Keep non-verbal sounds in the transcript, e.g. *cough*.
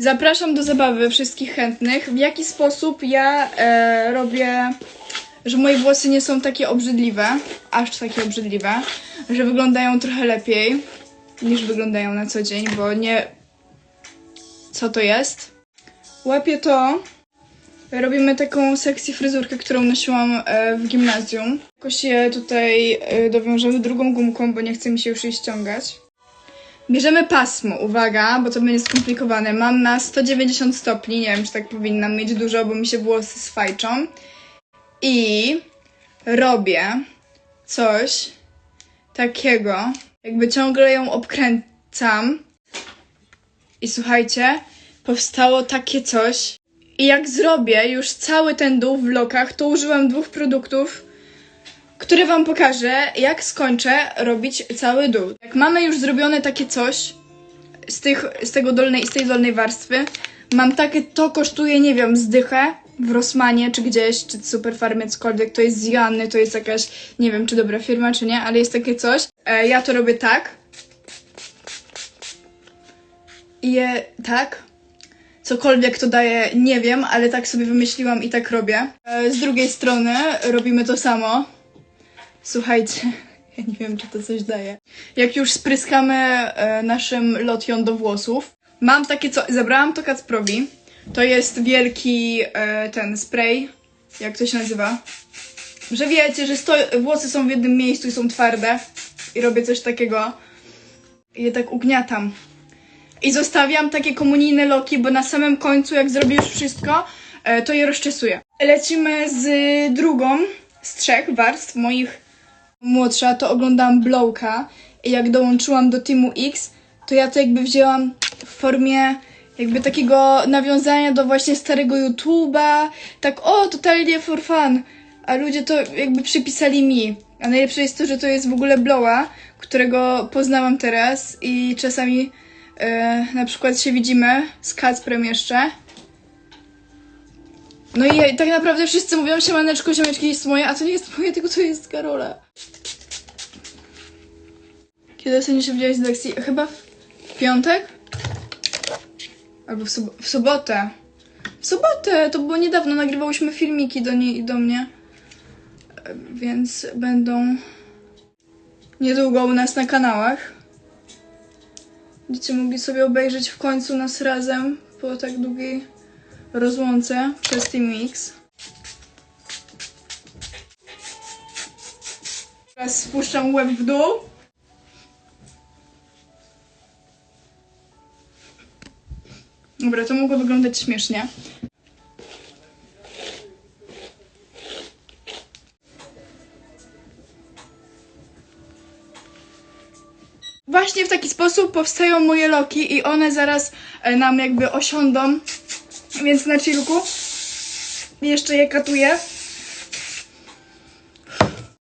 Zapraszam do zabawy wszystkich chętnych. W jaki sposób ja e, robię, że moje włosy nie są takie obrzydliwe, aż takie obrzydliwe, że wyglądają trochę lepiej niż wyglądają na co dzień, bo nie. Co to jest? Łapię to. Robimy taką sexy fryzurkę, którą nosiłam e, w gimnazjum. Jakoś je tutaj e, dowiążemy drugą gumką, bo nie chce mi się już jej ściągać. Bierzemy pasmo, uwaga, bo to będzie skomplikowane. Mam na 190 stopni, nie wiem, czy tak powinnam mieć dużo, bo mi się włosy sfajczą. I robię coś takiego, jakby ciągle ją obkręcam. I słuchajcie, powstało takie coś. I jak zrobię już cały ten dół w lokach, to użyłam dwóch produktów, które wam pokażę, jak skończę robić cały dół. Jak mamy już zrobione takie coś z, tych, z tego dolnej, z tej dolnej warstwy, mam takie, to kosztuje, nie wiem, zdychę w Rossmanie, czy gdzieś, czy Superfarmie, cokolwiek, to jest z Joanny, to jest jakaś, nie wiem, czy dobra firma, czy nie, ale jest takie coś. E, ja to robię tak. I je tak. Cokolwiek to daje, nie wiem, ale tak sobie wymyśliłam i tak robię. E, z drugiej strony robimy to samo. Słuchajcie, *laughs* ja nie wiem, czy to coś daje. Jak już spryskamy e, naszym lotion do włosów, mam takie co. Zabrałam to Kacprowi. To jest wielki e, ten spray. Jak to się nazywa? Że wiecie, że sto- włosy są w jednym miejscu i są twarde. I robię coś takiego. I je tak ugniatam. I zostawiam takie komunijne loki, bo na samym końcu, jak zrobię już wszystko, e, to je rozczesuję. Lecimy z drugą z trzech warstw moich młodsza, to oglądałam Blowka i jak dołączyłam do Teamu X, to ja to jakby wzięłam w formie jakby takiego nawiązania do właśnie starego YouTube'a, tak o, totalnie for fun, a ludzie to jakby przypisali mi. A najlepsze jest to, że to jest w ogóle Blowa, którego poznałam teraz i czasami e, na przykład się widzimy z Kacprem jeszcze. No i tak naprawdę wszyscy mówią, siemaneczko, siemeczki jest moje, a to nie jest moje, tylko to jest Karola. Kiedy ostatnio się widziałeś z lekcji? Chyba w piątek? Albo w, sob- w sobotę. W sobotę! To było niedawno, nagrywałyśmy filmiki do niej i do mnie. Więc będą niedługo u nas na kanałach. Będziecie mogli sobie obejrzeć w końcu nas razem po tak długiej rozłące przez Team Mix. Teraz spuszczam łeb w dół. Dobra, to mogło wyglądać śmiesznie. Właśnie w taki sposób powstają moje loki i one zaraz e, nam jakby osiądą, więc na chillku jeszcze je katuję.